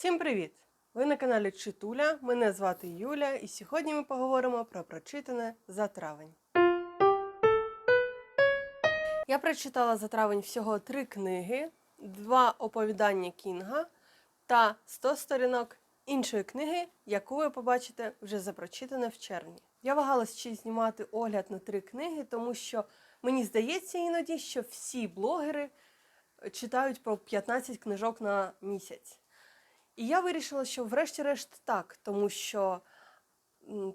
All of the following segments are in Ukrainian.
Всім привіт! Ви на каналі Читуля. Мене звати Юля, і сьогодні ми поговоримо про прочитане за травень. Я прочитала за травень всього три книги, два оповідання Кінга та 100 сторінок іншої книги, яку ви побачите вже за прочитане в червні. Я вагалась чи знімати огляд на три книги, тому що мені здається іноді, що всі блогери читають по 15 книжок на місяць. І я вирішила, що врешті-решт так, тому що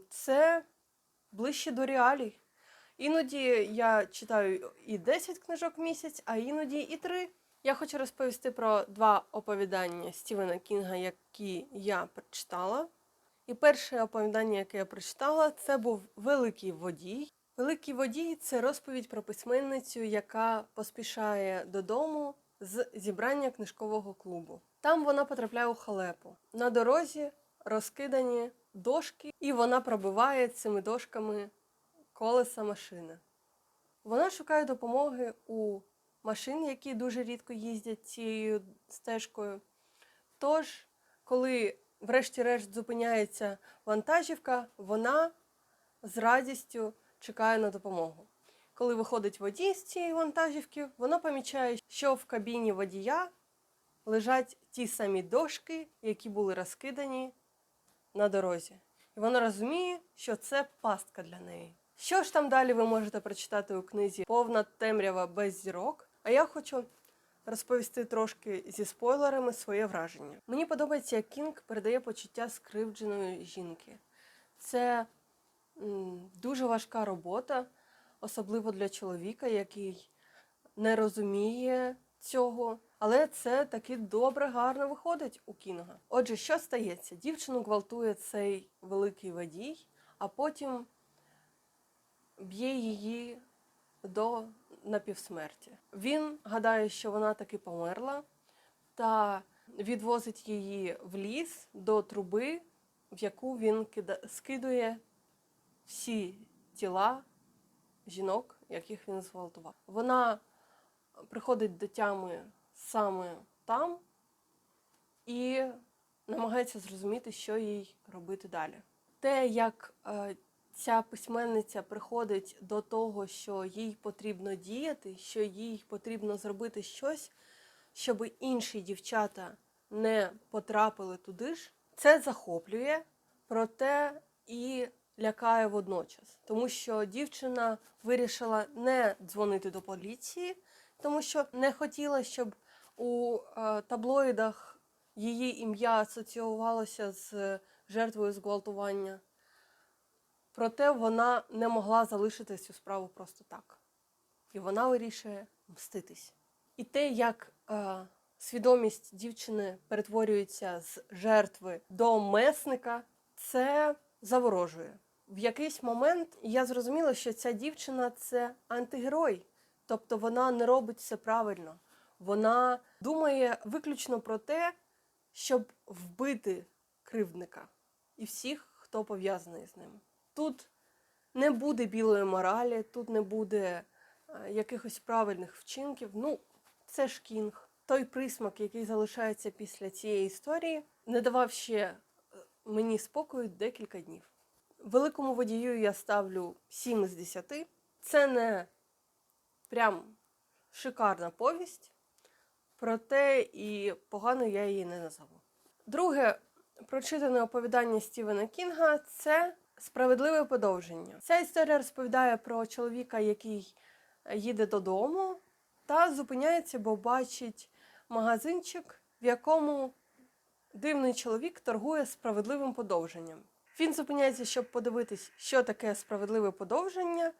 це ближче до реалій. Іноді я читаю і 10 книжок в місяць, а іноді і 3. Я хочу розповісти про два оповідання Стівена Кінга, які я прочитала. І перше оповідання, яке я прочитала, це був Великий водій. Великий водій це розповідь про письменницю, яка поспішає додому з зібрання книжкового клубу. Там вона потрапляє у халепу. На дорозі розкидані дошки, і вона пробиває цими дошками колеса машини. Вона шукає допомоги у машин, які дуже рідко їздять цією стежкою. Тож, коли врешті-решт зупиняється вантажівка, вона з радістю чекає на допомогу. Коли виходить водій з цієї вантажівки, вона помічає, що в кабіні водія лежать ті самі дошки, які були розкидані на дорозі. І вона розуміє, що це пастка для неї. Що ж там далі ви можете прочитати у книзі Повна темрява без зірок? А я хочу розповісти трошки зі спойлерами своє враження. Мені подобається, як Кінг передає почуття скривдженої жінки. Це дуже важка робота, особливо для чоловіка, який не розуміє цього. Але це таки добре, гарно виходить у Кінга. Отже, що стається? Дівчину гвалтує цей великий водій, а потім б'є її до напівсмерті. Він гадає, що вона таки померла, та відвозить її в ліс до труби, в яку він скидує всі тіла жінок, яких він зґвалтував. Вона приходить до тями саме там і намагається зрозуміти, що їй робити далі. Те, як е, ця письменниця приходить до того, що їй потрібно діяти, що їй потрібно зробити щось, щоб інші дівчата не потрапили туди ж, це захоплює, проте і лякає водночас, тому що дівчина вирішила не дзвонити до поліції, тому що не хотіла, щоб у е, таблоїдах її ім'я асоціювалося з жертвою зґвалтування. Проте вона не могла залишити цю справу просто так. І вона вирішує мститись. І те, як е, свідомість дівчини перетворюється з жертви до месника, це заворожує. В якийсь момент я зрозуміла, що ця дівчина це антигерой, тобто вона не робить все правильно. Вона думає виключно про те, щоб вбити кривдника і всіх, хто пов'язаний з ним. Тут не буде білої моралі, тут не буде е, якихось правильних вчинків. Ну, це ж кінг. Той присмак, який залишається після цієї історії, не давав ще е, мені спокою декілька днів. Великому водію я ставлю 7 з 10. Це не прям шикарна повість, проте і погано я її не назову. Друге прочитане оповідання Стівена Кінга це справедливе подовження. Ця історія розповідає про чоловіка, який їде додому та зупиняється, бо бачить магазинчик, в якому дивний чоловік торгує справедливим подовженням. Він зупиняється, щоб подивитись, що таке справедливе подовження,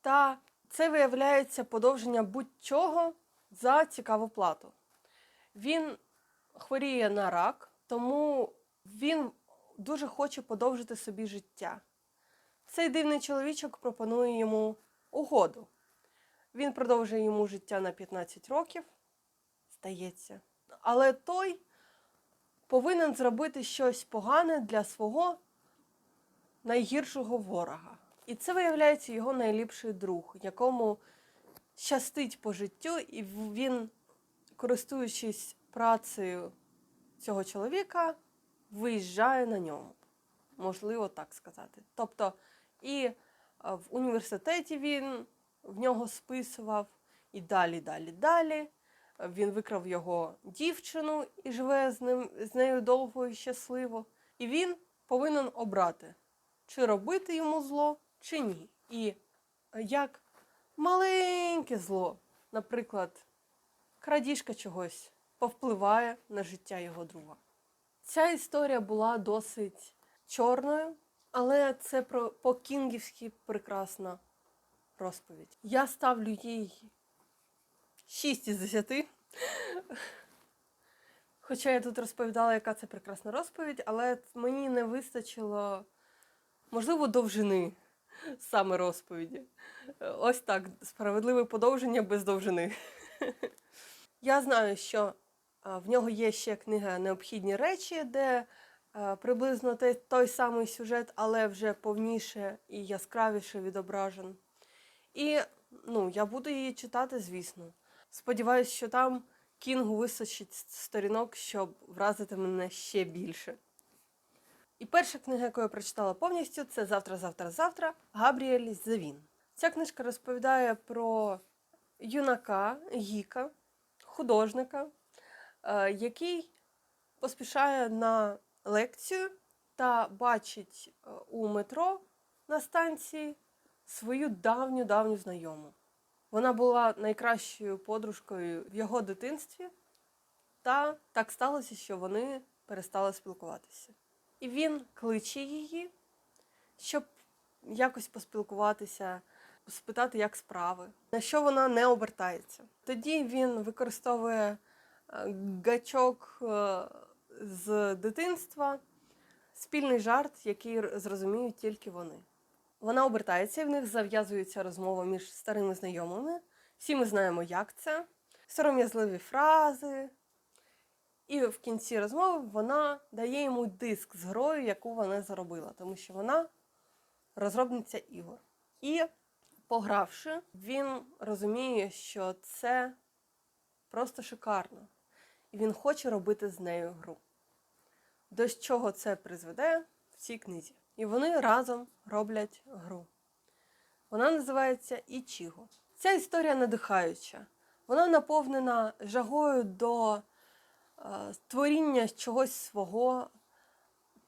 та це виявляється подовження будь-чого за цікаву плату. Він хворіє на рак, тому він дуже хоче подовжити собі життя. Цей дивний чоловічок пропонує йому угоду. Він продовжує йому життя на 15 років, здається. Але той повинен зробити щось погане для свого найгіршого ворога. І це виявляється його найліпший друг, якому щастить по життю, і він, користуючись працею цього чоловіка виїжджає на ньому. Можливо, так сказати. Тобто, і е, в університеті він в нього списував, і далі, далі, далі. Він викрав його дівчину і живе з ним з нею довго і щасливо. І він повинен обрати, чи робити йому зло, чи ні. І е, як маленьке зло, наприклад, крадіжка чогось повпливає на життя його друга. Ця історія була досить чорною, але це про по-кінгівськи прекрасна розповідь. Я ставлю їй 6 із 10. Хоча я тут розповідала, яка це прекрасна розповідь, але мені не вистачило, можливо, довжини саме розповіді. Ось так, справедливе подовження без довжини. Я знаю, що в нього є ще книга Необхідні речі, де приблизно той самий сюжет, але вже повніше і яскравіше відображен. І ну, я буду її читати, звісно. Сподіваюсь, що там Кінгу вистачить сторінок, щоб вразити мене ще більше. І перша книга, яку я прочитала повністю, це Завтра, завтра, завтра Габріель Зевін. Ця книжка розповідає про юнака, гіка, художника, е, який поспішає на лекцію та бачить е, у метро на станції свою давню давню знайому. Вона була найкращою подружкою в його дитинстві, та так сталося, що вони перестали спілкуватися. І він кличе її, щоб якось поспілкуватися, спитати, як справи, на що вона не обертається. Тоді він використовує е, гачок е, з дитинства, спільний жарт, який зрозуміють тільки вони. Вона обертається, і в них зав'язується розмова між старими знайомими. Всі ми знаємо, як це. Сором'язливі фрази. І в кінці розмови вона дає йому диск з грою, яку вона заробила, тому що вона розробниця ігор. І погравши, він розуміє, що це просто шикарно. І він хоче робити з нею гру. До чого це призведе в цій книзі. І вони разом роблять гру. Вона називається Ічіго. Ця історія надихаюча. Вона наповнена жагою до створіння чогось свого.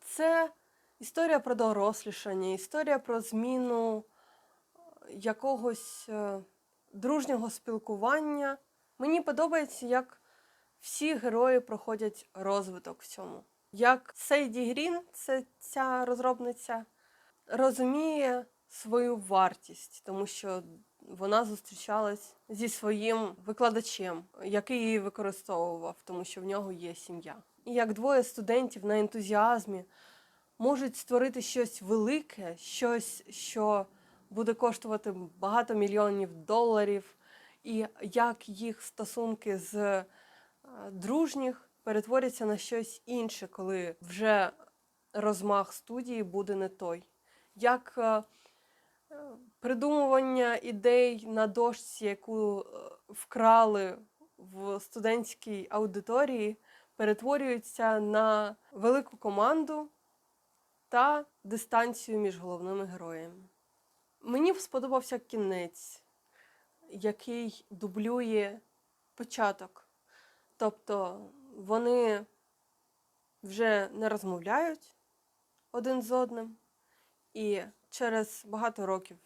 Це історія про дорослішання, історія про зміну е, якогось е, дружнього спілкування. Мені подобається, як всі герої проходять розвиток в цьому. Як Сейді Грін, це ця розробниця, розуміє свою вартість, тому що вона зустрічалась зі своїм викладачем, який її використовував, тому що в нього є сім'я. І як двоє студентів на ентузіазмі можуть створити щось велике, щось, що буде коштувати багато мільйонів доларів, і як їх стосунки з е, дружніх перетворяться на щось інше, коли вже розмах студії буде не той. Як е, придумування ідей на дошці, яку е, вкрали в студентській аудиторії, перетворюються на велику команду та дистанцію між головними героями. Мені сподобався кінець, який дублює початок. Тобто вони вже не розмовляють один з одним, і через багато років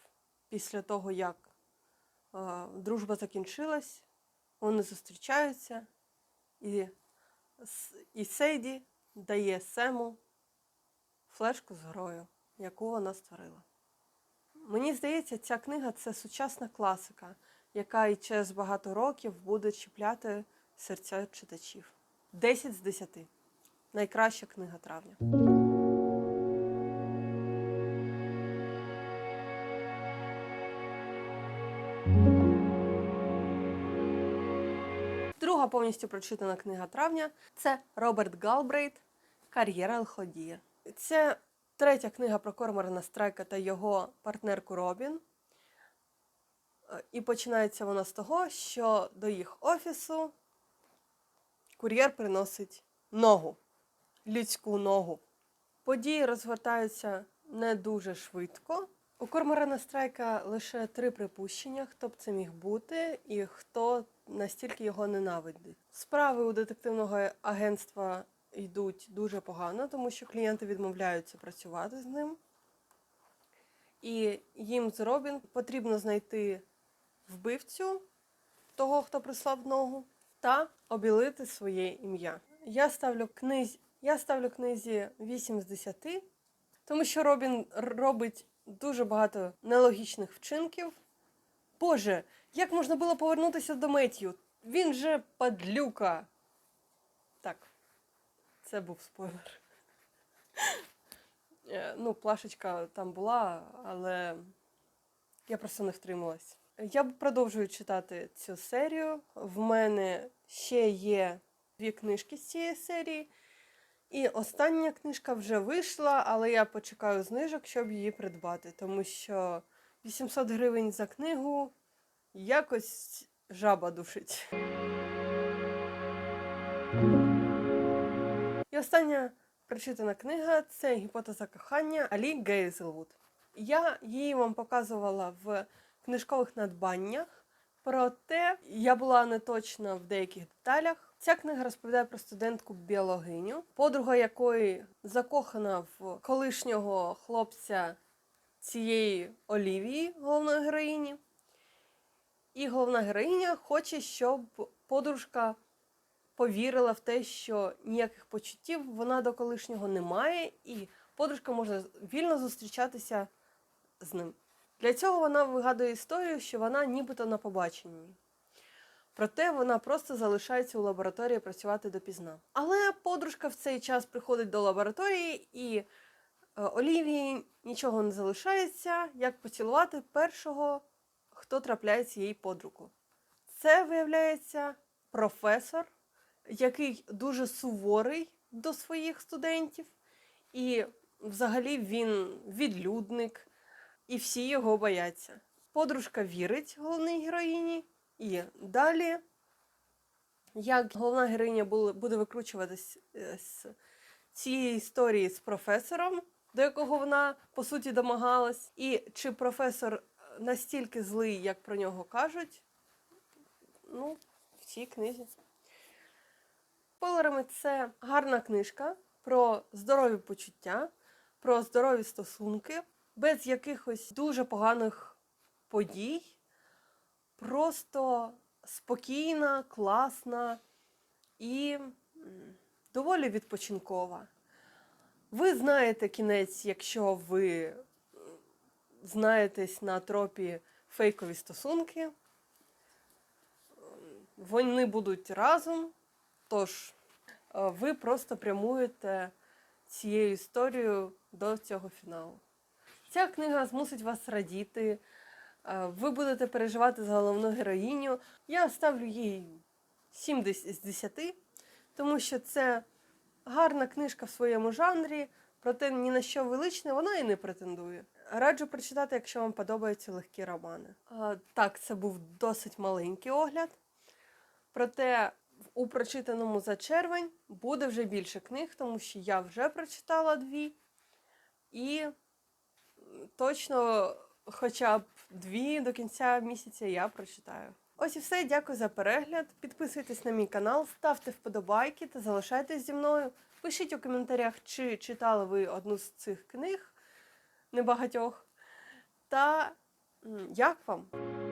після того, як е, дружба закінчилась, вони зустрічаються, і, і Сейді дає Сему флешку з грою, яку вона створила. Мені здається, ця книга це сучасна класика, яка і через багато років буде чіпляти серця читачів. 10 з 10. Найкраща книга травня. Друга повністю прочитана книга травня це Роберт Галбрейт Кар'єра Алходія. Це третя книга про Корморана Страйка та його партнерку Робін. І починається вона з того, що до їх офісу кур'єр приносить ногу. людську ногу. Події розгортаються не дуже швидко. У Корморана Страйка лише три припущення, хто б це міг бути і хто настільки його ненавидить. Справи у детективного агентства йдуть дуже погано, тому що клієнти відмовляються працювати з ним. І їм з Робін потрібно знайти вбивцю того, хто прислав ногу, та обілити своє ім'я. Я ставлю книзі, я ставлю книзі 8 з 10, тому що Робін робить дуже багато нелогічних вчинків. Боже, як можна було повернутися до Меттью? Він же падлюка. Так, це був спойлер. Е, Ну, плашечка там була, але я просто не втрималась. Я продовжую читати цю серію. В мене ще є дві книжки з цієї серії. І остання книжка вже вийшла, але я почекаю знижок, щоб її придбати, тому що 800 гривень за книгу якось жаба душить. І остання прочитана книга це гіпотеза кохання Алі Гейзелвуд. Я її вам показувала в книжкових надбаннях. Проте я була не точна в деяких деталях. Ця книга розповідає про студентку біологиню, подруга якої закохана в колишнього хлопця цієї Олівії, головної героїні. І головна героїня хоче, щоб подружка повірила в те, що ніяких почуттів вона до колишнього не має, і подружка може вільно зустрічатися з ним. Для цього вона вигадує історію, що вона нібито на побаченні. Проте вона просто залишається у лабораторії працювати допізна. Але подружка в цей час приходить до лабораторії, і Олівії нічого не залишається, як поцілувати першого, хто трапляється їй под руку. Це виявляється професор, який дуже суворий до своїх студентів, і взагалі він відлюдник і всі його бояться. Подружка вірить головній героїні, і далі, як головна героїня буде викручуватись е, з цієї історії з професором, до якого вона по суті домагалась, і чи професор настільки злий, як про нього кажуть, ну, в цій книзі. Спойлерами це гарна книжка про здорові почуття, про здорові стосунки, без якихось дуже поганих подій. Просто спокійна, класна і доволі відпочинкова. Ви знаєте кінець, якщо ви знаєтесь на тропі фейкові стосунки. Вони будуть разом, тож е, ви просто прямуєте цією історією до цього фіналу. Ця книга змусить вас радіти. е, Ви будете переживати за головну героїню. Я ставлю їй 7 з 10, тому що це гарна книжка в своєму жанрі, проте ні на що величне вона і не претендує. Раджу прочитати, якщо вам подобаються легкі романи. А, Так, це був досить маленький огляд. Проте у прочитаному за червень буде вже більше книг, тому що я вже прочитала дві. І точно хоча б дві до кінця місяця я прочитаю. Ось і все. Дякую за перегляд. Підписуйтесь на мій канал, ставте вподобайки та залишайтесь зі мною. Пишіть у коментарях, чи читали ви одну з цих книг, небагатьох. Та як вам?